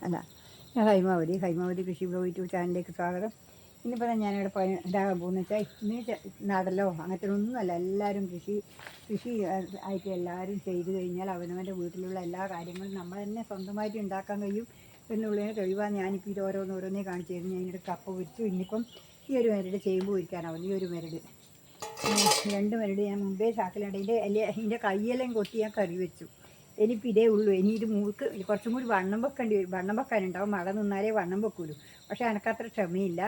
അല്ല ഞാൻ ഹൈമാവതി ഹൈമാവതി കൃഷി യൂട്യൂബ് ചാനലിലേക്ക് സ്വാഗതം. ഇന്നിപ്പോൾ ഞാനിവിടെ പണി ഉണ്ടാകാൻ പോകുന്നത് വെച്ചാൽ ഇന്ന് നാടല്ലോ നടലോ അങ്ങനത്തെ ഒന്നുമല്ല എല്ലാവരും കൃഷി കൃഷി ആയിട്ട് എല്ലാവരും ചെയ്തു കഴിഞ്ഞാൽ അവനവന്റെ വീട്ടിലുള്ള എല്ലാ കാര്യങ്ങളും നമ്മൾ തന്നെ സ്വന്തമായിട്ട് ഉണ്ടാക്കാൻ കഴിയും എന്നുള്ളതിന് തെളിവാണ് ഞാനിപ്പോൾ ഇത് ഓരോന്ന് ഓരോന്നേ കാണിച്ചു തരുന്നു ഞാനിവിടെ കപ്പ വിരിച്ചു ഇന്നിപ്പം ഈ ഒരു മരട് ചേമ്പ് പൊരിക്കാനാവും ഈ ഒരു മരട്. രണ്ട് മരട് ഞാൻ മുമ്പേ അല്ലെ ഇതിന്റെ കയ്യെല്ലാം കൊത്തി ഞാൻ കറി വെച്ചു. ഇനിയിപ്പോൾ ഇതേ ഉള്ളൂ. ഇനി ഇത് മൂക്ക് കുറച്ചും കൂടി വണ്ണം വെക്കേണ്ടി വരും. വണ്ണം വെക്കാനുണ്ടാവും. മഴ നിന്നാലേ വണ്ണം വെക്കൂലൂ. പക്ഷേ എനിക്കത്ര ക്ഷമയില്ല.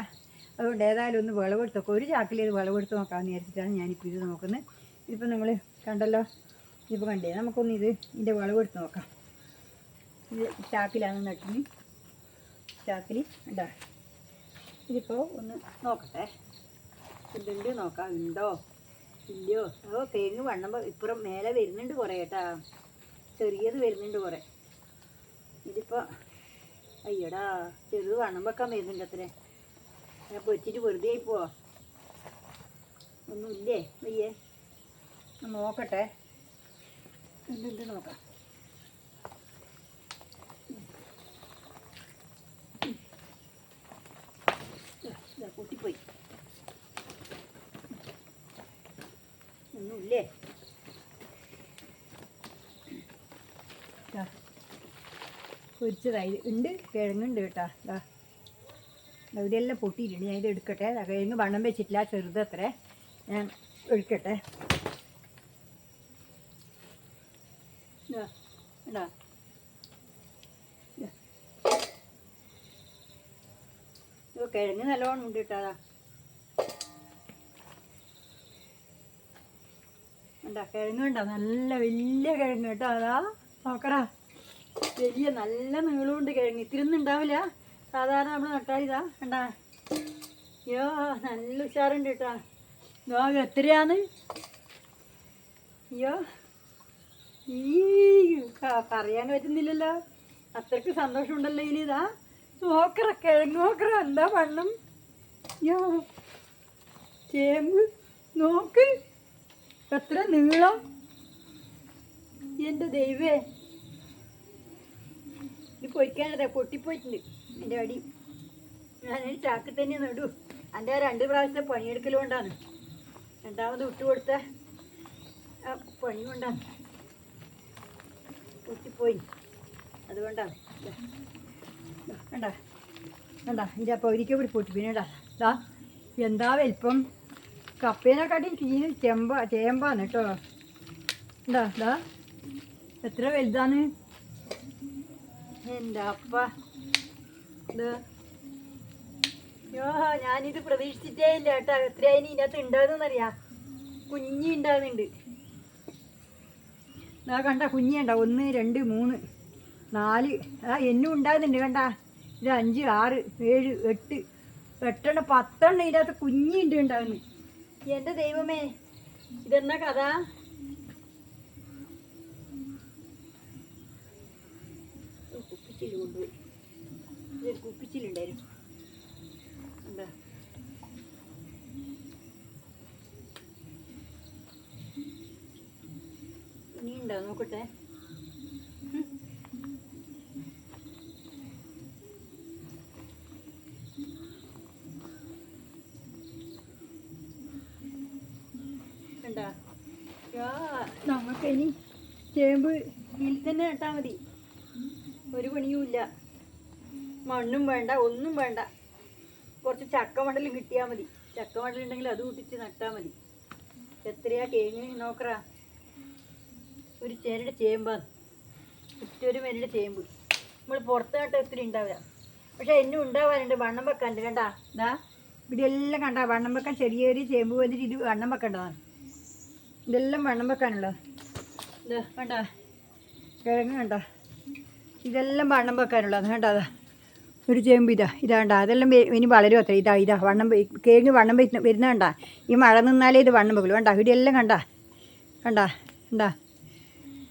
അതുകൊണ്ട് ഏതായാലും ഒന്ന് വിളവെടുത്ത് നോക്കാം ഒരു ചാക്കിൽ ഇത് വിളവെടുത്ത് നോക്കാമെന്ന് വിചാരിച്ചിട്ടാണ് ഞാനിപ്പോൾ ഇത് നോക്കുന്നത്. ഇതിപ്പോൾ നിങ്ങൾ കണ്ടല്ലോ? ഇതിപ്പോൾ കണ്ടേ? നമുക്കൊന്ന് ഇത് ഇതിന്റെ വിളവെടുത്ത് നോക്കാം. ഇത് ചാക്കിലാണ് നട്ടിന്. ചാക്കിൽ ഉണ്ടാ ഇതിപ്പോൾ ഒന്ന് നോക്കട്ടെ. ഇതുണ്ട് നോക്കാം. ഉണ്ടോ ഇല്ലയോ? അതോ തേങ്ങ് വണ്ണം ഇപ്പുറം മേലെ വരുന്നുണ്ട് കുറേ കേട്ടാ. ചെറിയത് വരുന്നുണ്ട് കുറേ. ഇതിപ്പോൾ അയ്യടാ ചെറുത് വണ്ണം വെക്കാൻ വരുന്നുണ്ട് അത്രേ. ഞാൻ പൊരിച്ചിട്ട് വെറുതെ ആയിപ്പോ ഒന്നുമില്ലേ വയ്യേ? നോക്കട്ടെ. എന്തുണ്ട് നോക്കാം ഇതാ, ഇതാ, പൊട്ടിപ്പോയി ഒന്നുമില്ലേ ദാ, പൊരിച്ചതായി ഉണ്ട് കിഴങ്ങുണ്ട് കേട്ടാ. ഇതാ ഇവിടെയെല്ലാം പൊട്ടിയിട്ടുണ്ട്. ഞാൻ ഇത് എടുക്കട്ടെ. കിഴങ്ങ് വണ്ണം വെച്ചിട്ടില്ല ചെറുതത്രേ. ഞാൻ എടുക്കട്ടെ കിഴങ്ങ് നല്ലോണം ഉണ്ട് കേട്ടോ. അതാ കിഴങ്ങ് ഉണ്ടോ നല്ല വലിയ കിഴങ്ങ് കേട്ടോ. അതാ നോക്കടാ. വലിയ നല്ല നീളമുണ്ട് കിഴങ്ങ് ഇത്തിരി ഒന്നും ഉണ്ടാവില്ല. സാധാരണ നമ്മൾ നട്ടാൽ ഇതാ കണ്ടാ? അയ്യോ നല്ല ഉഷാറുണ്ട് കേട്ടാ. നോക്ക എത്രയാന്ന് അയ്യോ ഈ പറയാൻ പറ്റുന്നില്ലല്ലോ. അത്രയ്ക്ക് സന്തോഷമുണ്ടല്ലോ ഇനിതാ നോക്കറ കിഴങ്ങ് നോക്കറ എന്താ വണ്ണം? അയ്യോ ചേമ്പ് നോക്ക്. എത്ര നീളം? എന്റെ ദൈവേ. ഇത് പൊരിക്കാനതെ പൊട്ടിപ്പോയിട്ടുണ്ട് എന്റെ അടി. ഞാനൊരു ചാക്ക് തന്നെ നടു. എന്റെ രണ്ട് പ്രാവശ്യത്തെ പണിയെടുക്കലുകൊണ്ടാണ് രണ്ടാമത് വിട്ടു കൊടുത്ത ആ പണി കൊണ്ടാണ്. പൊട്ടിപ്പോയി. അതുകൊണ്ടാണ്. വേണ്ട വേണ്ട എന്റെ കൂടി പൊട്ടി പിന്നെ ദാ എന്താ വലിപ്പം? കപ്പേനെക്കാട്ടിയും ചീന ചെമ്പ ചേമ്പാണ് കേട്ടോ. എന്താ ദാ. എത്ര വലുതാണ്? എന്റെ അപ്പ. ഇത് ഞാനിത് പ്രതീക്ഷിച്ചിട്ടേ ഇല്ല കേട്ടോ. എത്രയായി ഇതിനകത്ത് ഉണ്ടാകുന്നറിയാം കുഞ്ഞി ഉണ്ടാകുന്നുണ്ട് ആ കണ്ട കുഞ്ഞി കണ്ട. ഒന്ന് രണ്ട് മൂന്ന് നാല്. ആ എന്നും ഉണ്ടാകുന്നുണ്ട് കണ്ട. ഇത് അഞ്ച് ആറ് ഏഴ് എട്ട് എട്ടെണ്ണം പത്തെണ്ണം ഇതിനകത്ത് കുഞ്ഞിണ്ട് ഉണ്ടാകുന്നു എന്റെ ദൈവമേ ഇതെന്നാ കഥ? കുപ്പിച്ചിൽ കൊണ്ടുപോയി ഇതൊരു കുപ്പിച്ചിലുണ്ടായിരുന്നു. എന്താ? ഇനി ഉണ്ടോ നോക്കട്ടെ നമുക്കിനി ചേമ്പ് ഇതിൽ തന്നെ നട്ടാൽ മതി. ഒരു പണിയുമില്ല. മണ്ണും വേണ്ട ഒന്നും വേണ്ട. കുറച്ച് ചക്ക മണ്ടലും കിട്ടിയാൽ മതി. ചക്ക മണ്ടൽ ഉണ്ടെങ്കിൽ അത് കൂട്ടിച്ച് നട്ടാൽ മതി. എത്രയാ കേങ്ങ നോക്കറാ? ഒരു ചേരുടെ ചേമ്പാണ് ഒറ്റൊരു മേരുടെ ചേമ്പ്. നമ്മൾ പുറത്ത് നട്ട ഒത്തിരി ഉണ്ടാവില്ല പക്ഷെ എന്നും ഉണ്ടാവാനുണ്ട് വണ്ണം വെക്കാണ്ട് കണ്ടാ? ഇതാ ഇവിടെ എല്ലാം കണ്ടാ. വണ്ണം വെക്കാൻ ചെറിയ ചെറിയ ചേമ്പ് വന്നിട്ട് ഇത് വണ്ണം വെക്കേണ്ടതാണ് ഇതെല്ലാം വണ്ണം വെക്കാനുള്ളത്. ഇത് കണ്ടാ? കിഴങ്ങ് കണ്ടാ? ഇതെല്ലാം വണ്ണം വെക്കാനുള്ളത്. കണ്ടാ? അതാ. ഒരു ചേമ്പ് ഇതാ. ഇതാണ്ട അതെല്ലാം ഇനി വളരും അത്ര. ഇതാ ഇതാ. വണ്ണം കേങ്ങ് വണ്ണം വരുന്ന കണ്ട? ഈ മഴ നിന്നാലേ ഇത് വണ്ണം വെക്കുള്ളൂ. കണ്ട? ഇവിടെയെല്ലാം കണ്ട? കണ്ട? കണ്ട?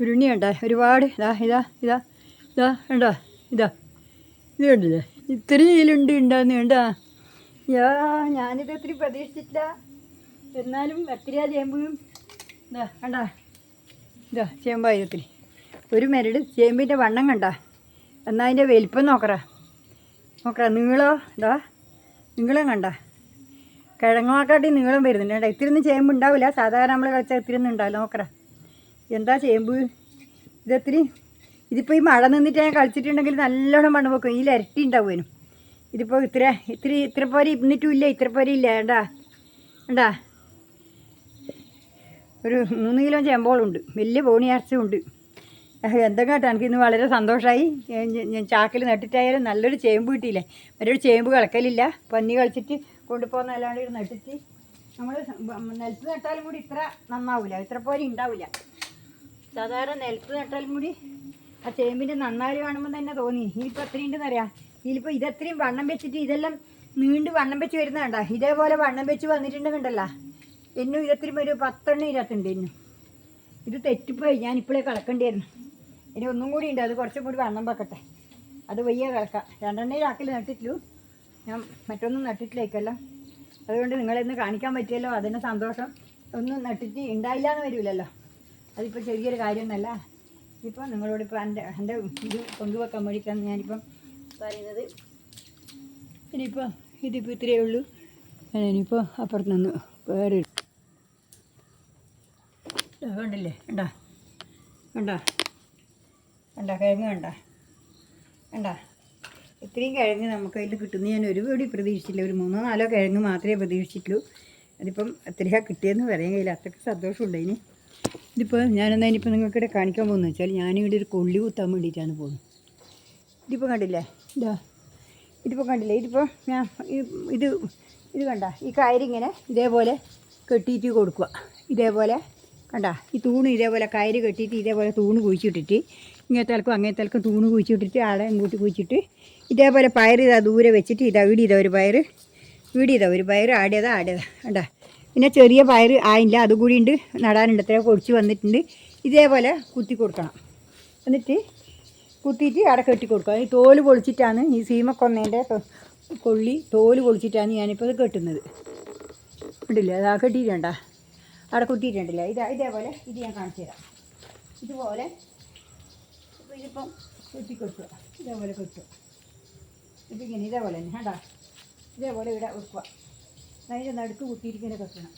ഉരുണി കണ്ട? ഒരുപാട്. ഇതാ ഇതാ ഇതാ. ഇതാ കണ്ടോ? ഇതാ. ഇത് കണ്ടില്ല? ഇത്രയും ഇതിലുണ്ട് ഉണ്ടാകുന്ന കണ്ടാ? യാ ഞാനിത് ഒത്തിരി പ്രതീക്ഷിച്ചില്ല എന്നാലും എത്രയാ ചേമ്പും. ഇതാ കണ്ടാ? ഇതാ ചേമ്പായിരത്തിന് ഒരു മരട് ചേമ്പിന്റെ വണ്ണം കണ്ട. എന്നാൽ അതിന്റെ വലിപ്പം നോക്കറ. നോക്കറ നീളോ ഇതാ നീളം കണ്ട. കിഴങ്ങാക്കാട്ടി നീളം വരുന്നുണ്ട് കേട്ടോ. ഇത്തിരി ചേമ്പ് ഉണ്ടാവില്ല. സാധാരണ നമ്മൾ കളിച്ചാൽ ഇത്തിരി ഒന്നും ഉണ്ടാവില്ല. നോക്കറ. എന്താ ചേമ്പ്? ഇതെത്തിരി ഇതിപ്പോൾ ഈ മഴ നിന്നിട്ട് ഞാൻ കളിച്ചിട്ടുണ്ടെങ്കിൽ നല്ലോണം മണ്ണ് വെക്കും ഈ ഇരട്ടി ഉണ്ടാവുമേനും ഇതിപ്പോൾ ഇത്ര ഇത്തിരി ഇത്ര പോരെ ഇന്നിട്ടും ഇല്ല. ഇത്ര പോരെ ഇല്ല. ഏണ്ടാ വേണ്ടാ ഒരു മൂന്ന് കിലോ ചേമ്പോളുണ്ട്. വലിയ ബോണിയാർച്ചയുണ്ട് എന്തൊക്കെ കേട്ടോ? എനിക്കിന്ന് വളരെ സന്തോഷമായി ഞാൻ ചാക്കിൽ നട്ടിട്ടായാലും നല്ലൊരു ചേമ്പ് കിട്ടിയില്ലേ? മറ്റൊരു ചേമ്പ് കളക്കലില്ല. പന്നി കളിച്ചിട്ട് കൊണ്ടുപോകുന്ന അല്ലാണ്ട് ഇത് നട്ടിട്ട് നമ്മൾ നിലത്ത് നട്ടാലും കൂടി ഇത്ര നന്നാവില്ല ഇത്ര പോലെ ഉണ്ടാവില്ല സാധാരണ നിലത്ത് നട്ടാലും കൂടി ആ ചേമ്പിന്റെ നന്നാൽ കാണുമ്പോൾ തന്നെ തോന്നി. ഇനിയിപ്പോൾ എത്ര ഉണ്ടെന്നറിയാം ഇതിലിപ്പോൾ ഇതെത്രയും വണ്ണം വെച്ചിട്ട് ഇതെല്ലാം നീണ്ട് വണ്ണം വെച്ച് വരുന്നതാണ്ട ഇതേപോലെ വണ്ണം വെച്ച് വന്നിട്ടുണ്ടെങ്കിണ്ടല്ലോ എന്നും ഇതത്രയും ഒരു പത്തെണ്ണം ഇതിനകത്തുണ്ട് എന്നും. ഇത് തെറ്റിപ്പോയി. ഞാൻ ഇപ്പോഴേ കളക്കേണ്ടിയായിരുന്നു ഇനി ഒന്നും കൂടി ഉണ്ട്. അത് കുറച്ചും കൂടി വെള്ളം വെക്കട്ടെ. അത് വയ്യ കിടക്കാം രണ്ടെണ്ണേ ചാക്കിൽ നട്ടിട്ടുള്ളൂ ഞാൻ മറ്റൊന്നും നട്ടിട്ടില്ലേക്കല്ലോ. അതുകൊണ്ട് നിങ്ങളെന്ന് കാണിക്കാൻ പറ്റിയല്ലോ. അതിന് സന്തോഷം. ഒന്നും നട്ടിട്ട് ഉണ്ടായില്ല എന്ന് വരില്ലല്ലോ അതിപ്പോൾ ചെറിയൊരു കാര്യമൊന്നുമല്ല ഇപ്പോൾ നിങ്ങളോട് ഇപ്പോൾ എന്റെ എന്റെ ഇത് കൊണ്ടുവെക്കാൻ വേണ്ടിയിട്ടാണ് ഞാനിപ്പം പറയുന്നത്. ഇനിയിപ്പോൾ ഇതിപ്പോൾ ഇത്രയേ ഉള്ളൂ. ഇനിയിപ്പോൾ അപ്പുറത്ത് നിന്ന് വേറെ ഉണ്ടാ കണ്ടില്ലേ? കണ്ടാ? കണ്ടാ? കണ്ടാ കിഴങ്ങ് വേണ്ട വേണ്ട ഇത്രയും കിഴങ്ങ് നമുക്ക് അതിൽ കിട്ടുന്ന. ഞാൻ ഒരു കൂടി പ്രതീക്ഷിച്ചില്ല. ഒരു മൂന്നോ നാലോ കിഴങ്ങ് മാത്രമേ പ്രതീക്ഷിച്ചിട്ടുള്ളൂ. അതിപ്പം എത്രയാണ് കിട്ടിയെന്ന് പറയാൻ കഴിയില്ല. അത്രയ്ക്ക് സന്തോഷമുണ്ട് അതിന് ഇതിപ്പോൾ ഞാനെന്താ ഇനിയിപ്പോൾ നിങ്ങൾക്കിവിടെ കാണിക്കാൻ പോകുന്നത് വെച്ചാൽ ഞാനിവിടെ ഒരു കൊള്ളി കുത്താൻ വേണ്ടിയിട്ടാണ് പോകുന്നത്. ഇതിപ്പോൾ കണ്ടില്ലേ? ഇതാ. ഇതിപ്പോൾ കണ്ടില്ലേ? ഇതിപ്പോൾ ഞാൻ ഇത് ഇത് കണ്ട? ഈ കയറിങ്ങനെ ഇതേപോലെ കെട്ടിയിട്ട് കൊടുക്കുക. ഇതേപോലെ കണ്ട? ഈ തൂണ് ഇതേപോലെ കയറ് കെട്ടിയിട്ട് ഇതേപോലെ തൂണ് കുഴിച്ചിട്ടിട്ട് ഇങ്ങനത്തെ ആൾക്കും അങ്ങനത്തെ ആൾക്കും തൂണ് കുഴിച്ചിട്ടിട്ട് ആളെ ഇങ്ങോട്ട് കുഴിച്ചിട്ട് ഇതേപോലെ പയർ ഇതാ ദൂരെ വെച്ചിട്ട് ഇതാ വീടി ഇതാ ഒരു പയർ ഇതാ ഒരു പയർ ആടിയതാ ആടിയതാ കണ്ടാ? പിന്നെ ചെറിയ പയർ ആയില്ല. അതുകൂടി ഉണ്ട്. നടാനുണ്ട്. അത്രയും പൊടിച്ച് വന്നിട്ടുണ്ട്. ഇതേപോലെ കുത്തി കൊടുക്കണം. എന്നിട്ട് കുത്തിയിട്ട് അവിടെ കെട്ടി കൊടുക്കുക ഈ തോൽ പൊളിച്ചിട്ടാണ് ഈ സീമക്കൊന്നേന്റെ കൊള്ളി തോൽ പൊളിച്ചിട്ടാണ് ഞാനിപ്പോൾ ഇത് കെട്ടുന്നത്. ഉണ്ടല്ലേ അതാ കെട്ടിയിട്ടുണ്ട? അവിടെ കുത്തിയിട്ടുണ്ടല്ലേ? ഇതാ ഇതേപോലെ ഇത് ഞാൻ കാണിച്ചു തരാം ഇതുപോലെ ഇതിപ്പം കെട്ടി കെട്ടുക ഇതേപോലെ കെട്ടുക ഇപ്പം ഇങ്ങനെ ഇതേപോലെ തന്നെ കണ്ടാ? ഇതേപോലെ ഇവിടെ വെക്കുക. അതിന്റെ നടുക്ക് കുത്തിയിരിക്കുന്ന കെട്ടണം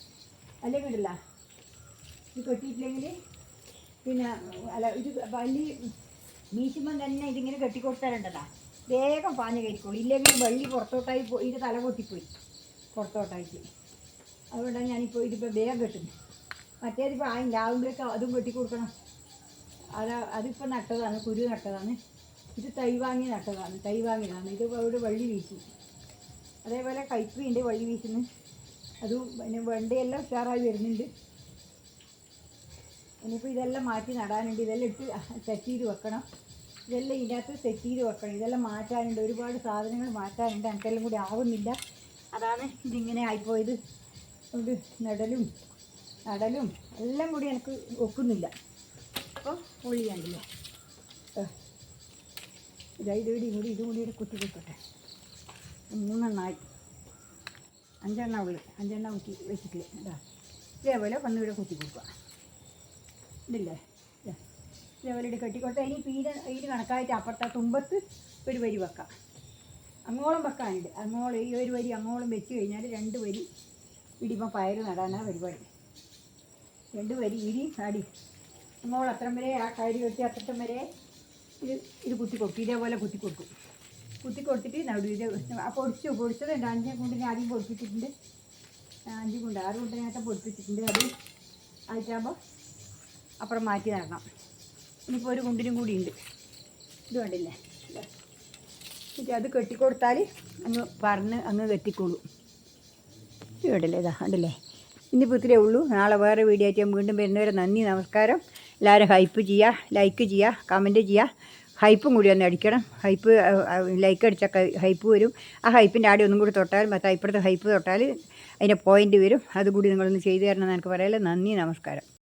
അല്ലെങ്കിൽ ഉണ്ടല്ല ഇത് കെട്ടിയിട്ടില്ലെങ്കിൽ പിന്നെ അല്ല ഇത് വലിയ മീശുമ്പം തന്നെ ഇതിങ്ങനെ കെട്ടിക്കൊടുത്താലുണ്ടല്ലോ. വേഗം പാഞ്ഞ് കയറ്റിക്കോളൂ ഇല്ലെങ്കിൽ വള്ളി പുറത്തോട്ടായി പോയി ഇത് തല പൊട്ടിപ്പോയി. പുറത്തോട്ടായിട്ട്. അതുകൊണ്ടാണ് ഞാനിപ്പോൾ ഇതിപ്പോൾ വേഗം കെട്ടുന്നത്. മറ്റേതിപ്പോൾ ആയില്ല ആകുമ്പോഴേക്കും അതും കെട്ടിക്കൊടുക്കണം. അത് അതിപ്പോൾ നട്ടതാണ് കുരു നട്ടതാണ്. ഇത് തൈ വാങ്ങി നട്ടതാണ് തൈ വാങ്ങിയതാണ് ഇത് അവിടെ വള്ളി വീശി. അതേപോലെ കൈപ്പിയുണ്ട് വള്ളി വീശുന്നു. അതും പിന്നെ വെണ്ടയെല്ലാം ഉഷാറായി വരുന്നുണ്ട്. ഇനിയിപ്പോൾ ഇതെല്ലാം മാറ്റി നടാനുണ്ട്. ഇതെല്ലാം ഇട്ട് സെറ്റ് ചെയ്ത് വെക്കണം. ഇതെല്ലാം ഇതിനകത്ത് സെറ്റ് ചെയ്ത് വെക്കണം. ഇതെല്ലാം മാറ്റാനുണ്ട്. ഒരുപാട് സാധനങ്ങൾ മാറ്റാനുണ്ട്. എനിക്കെല്ലാം കൂടി ആവുന്നില്ല. അതാണ് ഇതിങ്ങനെ ആയിപ്പോയത്. അതുകൊണ്ട് നടലും നടലും എല്ലാം കൂടി എനിക്ക് ഒക്കുന്നില്ല. അപ്പോൾ പൊളിയാണ്ടില്ല ഇതാ ഇത് കൂടി കൂടി ഇതും കൂടി ഇവിടെ കുത്തി കൊടുക്കട്ടെ മൂന്നെണ്ണായി. അഞ്ചെണ്ണ ഉള്ളു. അഞ്ചെണ്ണ കുത്തി വെച്ചിട്ടില്ല? ഇതാ. ഇതേപോലെ വന്ന് ഇവിടെ കുത്തി കൊടുക്കുക. ഇതില്ലേ? ഇതേപോലെ ഇവിടെ കെട്ടിക്കൊടുത്ത ഇനി പീര ഇത് കണക്കായിട്ട് അപ്പുറത്തെ തുമ്പത്ത് ഒരു വരി വെക്കാം. അങ്ങോളം വെക്കാനുണ്ട്. അങ്ങോളം ഈ ഒരു വരി അങ്ങോളം വെച്ച് കഴിഞ്ഞാൽ രണ്ട് വരി ഇടിപ്പം പയർ നടാനാണ് പരിപാടി. രണ്ട് വരി ഇടി അടി അങ്ങോളം അത്രം വരെ ആ കയറി വെച്ച് അത്രത്തം വരെ ഇത് ഇത് കുത്തി കൊടുക്കും ഇതേപോലെ കുത്തി കൊടുക്കും കുത്തി കൊടുത്തിട്ട് നടു ഇത് ആ പൊടിച്ചു പൊടിച്ചതുണ്ട് അഞ്ച് ഞാൻ ആദ്യം പൊടിപ്പിച്ചിട്ടുണ്ട്. അഞ്ച് കുണ്ട് ആറ് നേരത്തെ പൊടിപ്പിച്ചിട്ടുണ്ട്. അത് അയച്ചാകുമ്പോൾ അപ്പുറം മാറ്റി നടണം. ഇനിയിപ്പോൾ ഒരു കുണ്ടിനും കൂടി ഉണ്ട്. ഇത് വേണ്ടില്ലേ എന്നിട്ട് അത് കെട്ടിക്കൊടുത്താൽ അങ്ങ് പറഞ്ഞ് അങ്ങ് കെട്ടിക്കോളൂ. വേണ്ടല്ലേ ഇതാ കണ്ടില്ലേ? ഇന്നിപ്പോൾ ഇത്രയേ ഉള്ളൂ. നാളെ വേറെ വീഡിയോ ആയിട്ട് വീണ്ടും വരുന്നവരെ നന്ദി നമസ്കാരം. എല്ലാവരും ഹൈപ്പ് ചെയ്യുക ലൈക്ക് ചെയ്യുക കമന്റ് ചെയ്യുക ഹൈപ്പും കൂടി ഒന്ന് അടിക്കണം. ഹൈപ്പ് ലൈക്ക് അടിച്ചാൽ ഹൈപ്പ് വരും. ആ ഹൈപ്പിന്റെ ആടി ഒന്നും കൂടി തൊട്ടാൽ മറ്റേ ഇപ്പുറത്തെ ഹൈപ്പ് തൊട്ടാൽ അതിന്റെ പോയിന്റ് വരും. അതുകൂടി നിങ്ങളൊന്ന് ചെയ്തു തരണം എന്ന് എനിക്ക് പറയാമല്ലോ നന്ദി നമസ്കാരം.